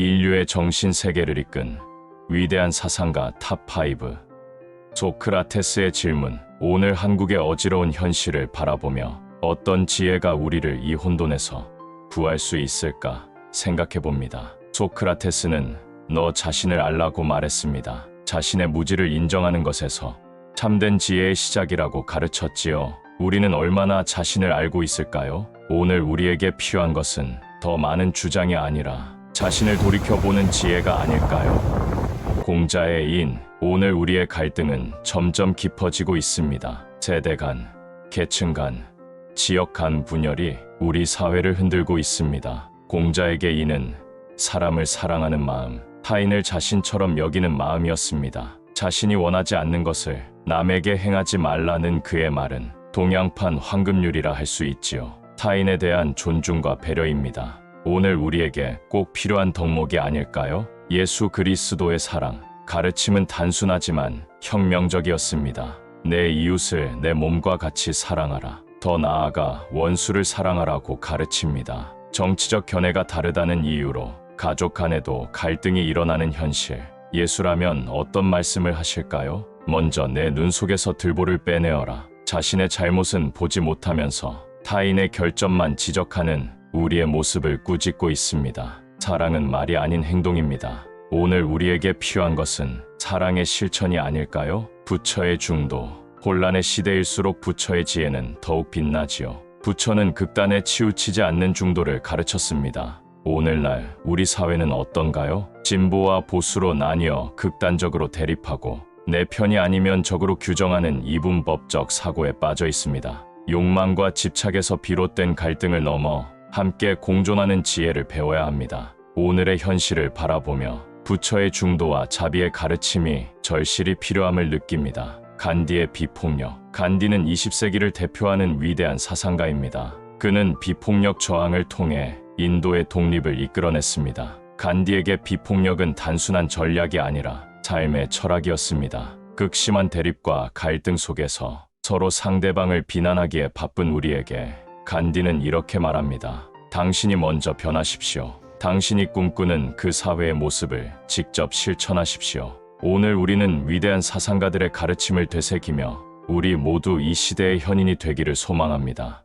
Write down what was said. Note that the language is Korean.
인류의 정신 세계를 이끈 위대한 사상가 탑5 소크라테스의 질문 오늘 한국의 어지러운 현실을 바라보며 어떤 지혜가 우리를 이 혼돈에서 구할 수 있을까 생각해 봅니다. 소크라테스는 너 자신을 알라고 말했습니다. 자신의 무지를 인정하는 것에서 참된 지혜의 시작이라고 가르쳤지요. 우리는 얼마나 자신을 알고 있을까요? 오늘 우리에게 필요한 것은 더 많은 주장이 아니라 자신을 돌이켜보는 지혜가 아닐까요? 공자의 인, 오늘 우리의 갈등은 점점 깊어지고 있습니다. 세대 간, 계층 간, 지역 간 분열이 우리 사회를 흔들고 있습니다. 공자에게 이는 사람을 사랑하는 마음, 타인을 자신처럼 여기는 마음이었습니다. 자신이 원하지 않는 것을 남에게 행하지 말라는 그의 말은 동양판 황금률이라 할 수 있지요. 타인에 대한 존중과 배려입니다. 오늘 우리에게 꼭 필요한 덕목이 아닐까요? 예수 그리스도의 사랑. 가르침은 단순하지만 혁명적이었습니다. 내 이웃을 내 몸과 같이 사랑하라. 더 나아가 원수를 사랑하라고 가르칩니다. 정치적 견해가 다르다는 이유로 가족 간에도 갈등이 일어나는 현실. 예수라면 어떤 말씀을 하실까요? 먼저 내 눈 속에서 들보를 빼내어라. 자신의 잘못은 보지 못하면서 타인의 결점만 지적하는 우리의 모습을 꾸짖고 있습니다. 사랑은 말이 아닌 행동입니다. 오늘 우리에게 필요한 것은 사랑의 실천이 아닐까요? 부처의 중도. 혼란의 시대일수록 부처의 지혜는 더욱 빛나지요. 부처는 극단에 치우치지 않는 중도를 가르쳤습니다. 오늘날 우리 사회는 어떤가요? 진보와 보수로 나뉘어 극단적으로 대립하고 내 편이 아니면 적으로 규정하는 이분법적 사고에 빠져 있습니다. 욕망과 집착에서 비롯된 갈등을 넘어 함께 공존하는 지혜를 배워야 합니다. 오늘의 현실을 바라보며 부처의 중도와 자비의 가르침이 절실히 필요함을 느낍니다. 간디의 비폭력. 간디는 20세기를 대표하는 위대한 사상가입니다. 그는 비폭력 저항을 통해 인도의 독립을 이끌어냈습니다. 간디에게 비폭력은 단순한 전략이 아니라 삶의 철학이었습니다. 극심한 대립과 갈등 속에서 서로 상대방을 비난하기에 바쁜 우리에게 간디는 이렇게 말합니다. 당신이 먼저 변하십시오. 당신이 꿈꾸는 그 사회의 모습을 직접 실천하십시오. 오늘 우리는 위대한 사상가들의 가르침을 되새기며 우리 모두 이 시대의 현인이 되기를 소망합니다.